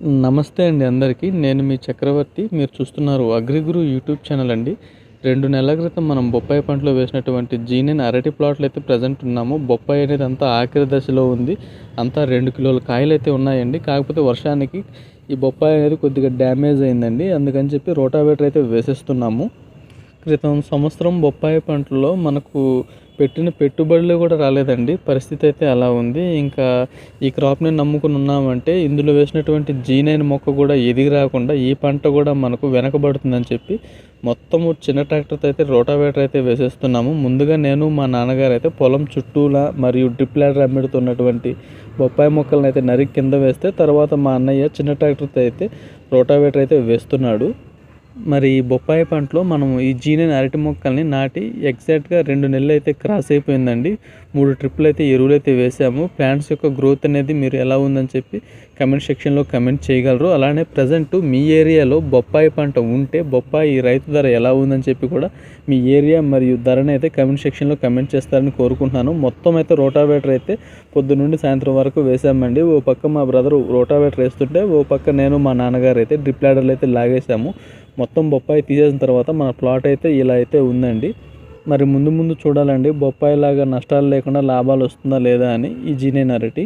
నమస్తే అండి అందరికీ. నేను మీ చక్రవర్తి. మీరు చూస్తున్నారు అగ్రిగురు యూట్యూబ్ ఛానల్ అండి. రెండు నెలల క్రితం మనం బొప్పాయి పంటలో వేసినటువంటి జీనైన్ అరటి ప్లాట్లు అయితే ప్రజెంట్ ఉన్నాము. బొప్పాయి అనేది అంతా ఆఖరి దశలో ఉంది. అంతా రెండు కిలోల కాయలు అయితే ఉన్నాయండి. కాకపోతే వర్షానికి ఈ బొప్పాయి అనేది కొద్దిగా డ్యామేజ్ అయిందండి. అందుకని చెప్పి రోటావేటర్ అయితే వేసేస్తున్నాము. క్రితం సంవత్సరం బొప్పాయి పంటలో మనకు పెట్టిన పెట్టుబడులు కూడా రాలేదండి. పరిస్థితి అయితే అలా ఉంది. ఇంకా ఈ క్రాప్ని నమ్ముకుని ఉన్నామంటే ఇందులో వేసినటువంటి జీనైన మొక్క కూడా ఎదిగి రాకుండా ఈ పంట కూడా మనకు వెనకబడుతుందని చెప్పి మొత్తము చిన్న ట్రాక్టర్తో అయితే రోటావేటర్ అయితే వేసేస్తున్నాము. ముందుగా నేను మా నాన్నగారు అయితే పొలం చుట్టూలా మరియు డ్రిప్ ల్యాడర్ అమ్మిడుతున్నటువంటి బొప్పాయి మొక్కలను అయితే నరికి కింద వేస్తే తర్వాత మా అన్నయ్య చిన్న ట్రాక్టర్తో అయితే రోటావేటర్ అయితే వేస్తున్నాడు. మరి ఈ బొప్పాయి పంటలో మనం ఈ జీనైన్ అరటి మొక్కల్ని నాటి ఎగ్జాక్ట్గా రెండు నెలలు అయితే క్రాస్ అయిపోయిందండి. మూడు ట్రిప్పులు అయితే ఎరువులు అయితే వేసాము. ప్లాంట్స్ యొక్క గ్రోత్ అనేది మీరు ఎలా ఉందని చెప్పి కమెంట్ సెక్షన్లో కమెంట్ చేయగలరు. అలానే ప్రజెంట్ మీ ఏరియాలో బొప్పాయి పంట ఉంటే బొప్పాయి రైతు ధర ఎలా ఉందని చెప్పి కూడా మీ ఏరియా మరియు ధరని అయితే కమెంట్ సెక్షన్లో కమెంట్ చేస్తారని కోరుకుంటున్నాను. మొత్తం అయితే రోటావేటర్ అయితే పొద్దు నుండి సాయంత్రం వరకు వేసామండి. ఓ పక్క మా బ్రదర్ రోటావేటర్ వేస్తుంటే ఓ పక్క నేను మా నాన్నగారు అయితే డ్రిప్ లాడర్లు అయితే లాగేసాము. మొత్తం బొప్పాయి తీసేసిన తర్వాత మన ప్లాట్ అయితే ఇలా అయితే ఉందండి. మరి ముందు ముందు చూడాలండి బొప్పాయి లాగా నష్టాలు లేకుండా లాభాలు వస్తుందా లేదా అని ఈ జీనే అరటి